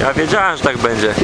Ja wiedziałem, że tak będzie.